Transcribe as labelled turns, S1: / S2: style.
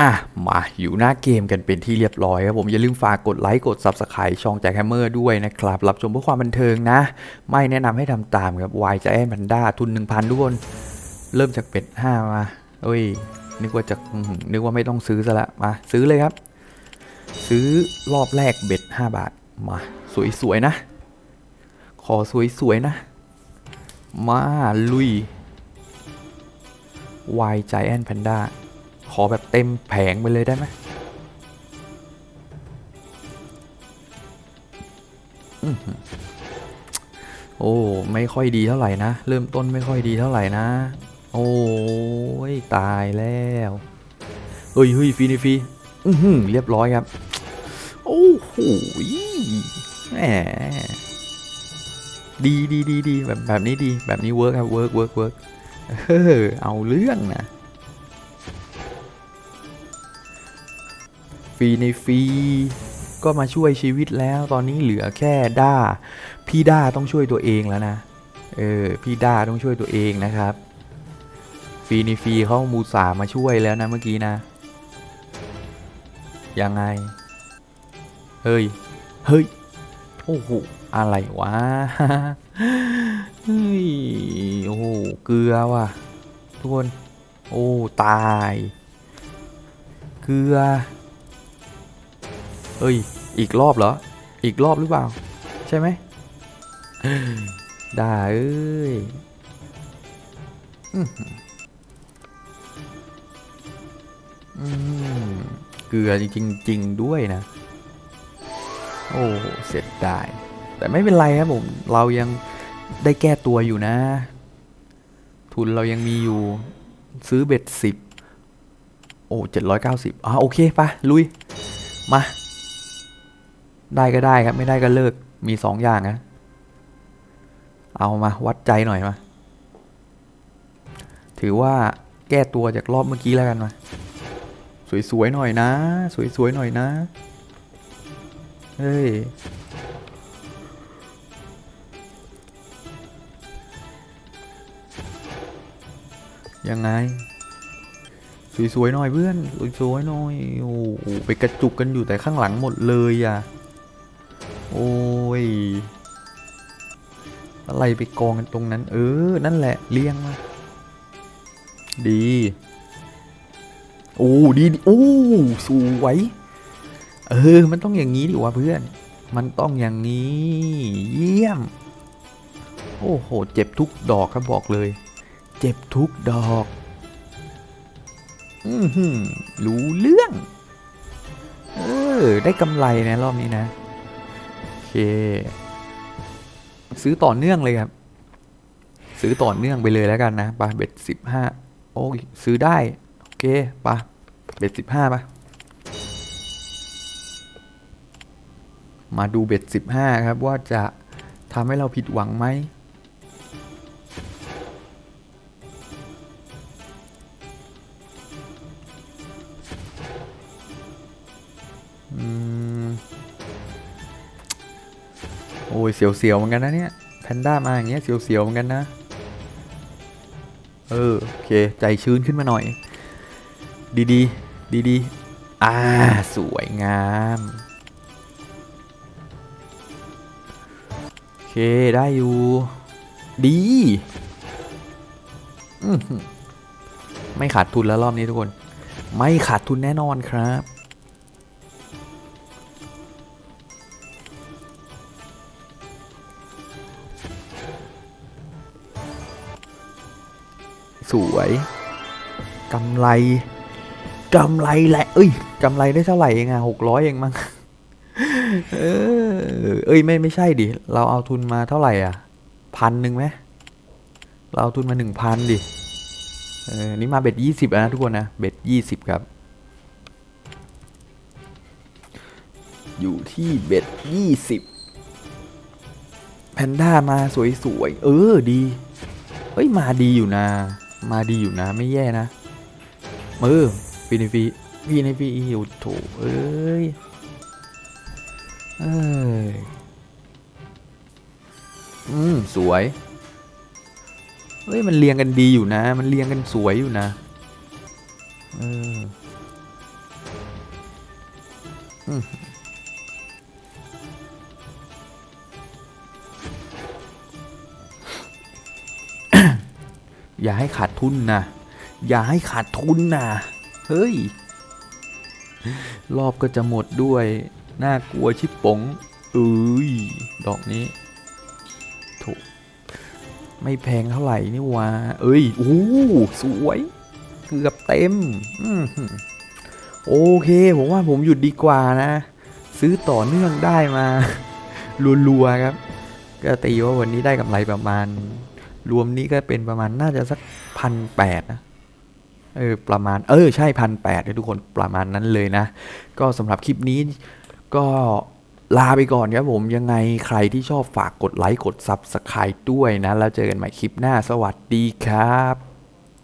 S1: อะ มาอยู่หน้าเกมกันเป็นที่เรียบร้อยครับผมอย่าลืมฝากกดไลค์กด Subscribe ช่องแจ็คแฮมเมอร์ด้วยนะครับ รับชมเพื่อความบันเทิงนะ ไม่แนะนำให้ทำตามครับวายจะแอนพันด้าทุน 1,000ทุกคน เริ่มจากเป็ด 5 มาเอ้ย นึกว่าจะนึกว่าไม่ต้องซื้อซะละมา ซื้อเลยครับ ซื้อรอบแรกเบ็ด 5 บาท มา สวยๆนะ ขอสวยๆนะ มาลุยวายใจแอนแพนด้า ขอแบบเต็มแผงไปเลยได้ไหมอื้อหือโอ้ ไม่ค่อยดีเท่าไหร่นะ เริ่มต้นไม่ค่อยดีเท่าไหร่นะ โอ้ยตายแล้วเฮ้ยเฮ้ยฟีนี่ฟีอือหือเรียบร้อยครับ โอ้โหแหมดีดีดีดีแบบแบบนี้ดี แบบนี้เวิร์กครับเวิร์กเวิร์กเวิร์กเออเอาเรื่องนะ ฟรีในฟรีก็มาช่วยชีวิตแล้วตอนนี้เหลือแค่ด้า พี่ด้าต้องช่วยตัวเองแล้วนะเออพี่ด้าต้องช่วยตัวเองนะครับฟรีในฟรีเขามูสามาช่วยแล้วนะเมื่อกี้นะยังไงเฮ้ยเฮ้ยโอ้โหอะไรวะเฮ้ยโอ้โหเกลือว่ะทุกคนโอ้ตาย เกลือ เอ้ย อีกรอบเหรอ อีกรอบหรือเปล่า ใช่ไหมได้เอ้ยเกลือจริงๆจริงด้วยนะ โอ้เสร็จได้แต่ไม่เป็นไรครับผม เรายังได้แก้ตัวอยู่นะ ทุนเรายังมีอยู่ ซื้อเบ็ดสิบโอ้เจ็ดร้อยเก้าสิบอ่าโอเคไปลุย มา ได้ก็ได้ครับ ไม่ได้ก็เลิกมีสองอย่างนะ เอามาวัดใจหน่อยมา ถือว่าแก้ตัวจากรอบเมื่อกี้แล้วกันมา สวยๆหน่อยนะ สวยๆหน่อยนะ เฮ้ยยังไง สวยๆหน่อยเพื่อน สวยๆหน่อย โอ้โหไปกระจุกกันอยู่แต่ข้างหลังหมดเลยอะ โอ้ย อะไรไปกองกันตรงนั้น เออ นั่นแหละ เลี้ยงมา ดี โอ้ดีดโอ้สวยเออ มันต้องอย่างนี้ดิวะเพื่อน มันต้องอย่างนี้ เยี่ยม โอ้โห เจ็บทุกดอกครับบอกเลย เจ็บทุกดอก อือหือรู้เรื่อง เออ ได้กำไรนะรอบนี้นะ ซื้อต่อเนื่องเลยครับ ซื้อต่อเนื่องไปเลยแล้วกันนะไปเบ็ดสิบห้าโอ้ยซื้อได้ โอเคไปเบ็ดสิบห้าปะมาดูเบ็ดสิบห้าครับว่าจะทำให้เราผิดหวังไหมอืม อ้ยเสียวๆเหมือนกันนะเนี่ยแพนด้ามาอย่างเงี้ยเสียวๆเหมือนกันนะ เออโอเคใจชื้นขึ้นมาหน่อย ดีๆ ดีๆ อ่า สวยงามโอเคได้อยู่ ดีไม่ขาดทุนแล้วรอบนี้ทุกคน ไม่ขาดทุนแน่นอนครับ สวยกำไรกำไรแหละเอ้ยกำไรได้เท่าไหร่เองอะหกร้อยเองมั้งเออเอ้ยไม่ไม่ใช่ดิ เราเอาทุนมาเท่าไหร่อะพันหนึ่งไหมเราเอาทุนมาหนึ่งพันดิเออนี่มาเบ็ดยี่สิบนะทุกคนนะเบ็ดยี่สิบครับ อยู่ที่เบ็ดยี่สิบแพนด้ามาสวยๆเออดี เฮ้ยมาดีอยู่นะ มาดีอยู่นะ ไม่แย่นะเออฟีในฟีฟีในฟีอยู่โถเอ้ยเอ้ยอืมสวยเฮ้ยมันเรียงกันดีอยู่นะ มันเรียงกันสวยอยู่นะเออ อย่าให้ขาดทุนนะ อย่าให้ขาดทุนนะเฮ้ย รอบก็จะหมดด้วย น่ากลัวชิบป๋งเอ้ย ดอกนี้ถูกไม่แพงเท่าไหร่นี่วะเอ้ยโอ้สวย เกือบเต็มอืมโอเค ผมว่าผมหยุดดีกว่านะ ซื้อต่อเนื่องได้มารัวๆครับ ก็ตีว่าวันนี้ได้กำไรประมาณ รวมนี้ก็เป็นประมาณน่าจะสักพันแปดนะเออประมาณเออใช่พันแปดทุกคนประมาณนั้นเลยนะ ก็สำหรับคลิปนี้ก็ลาไปก่อนครับผมยังไงใครที่ชอบฝากกดไลค์กดซับสไครต์ด้วยนะ แล้วเจอกันใหม่คลิปหน้าสวัสดีครับ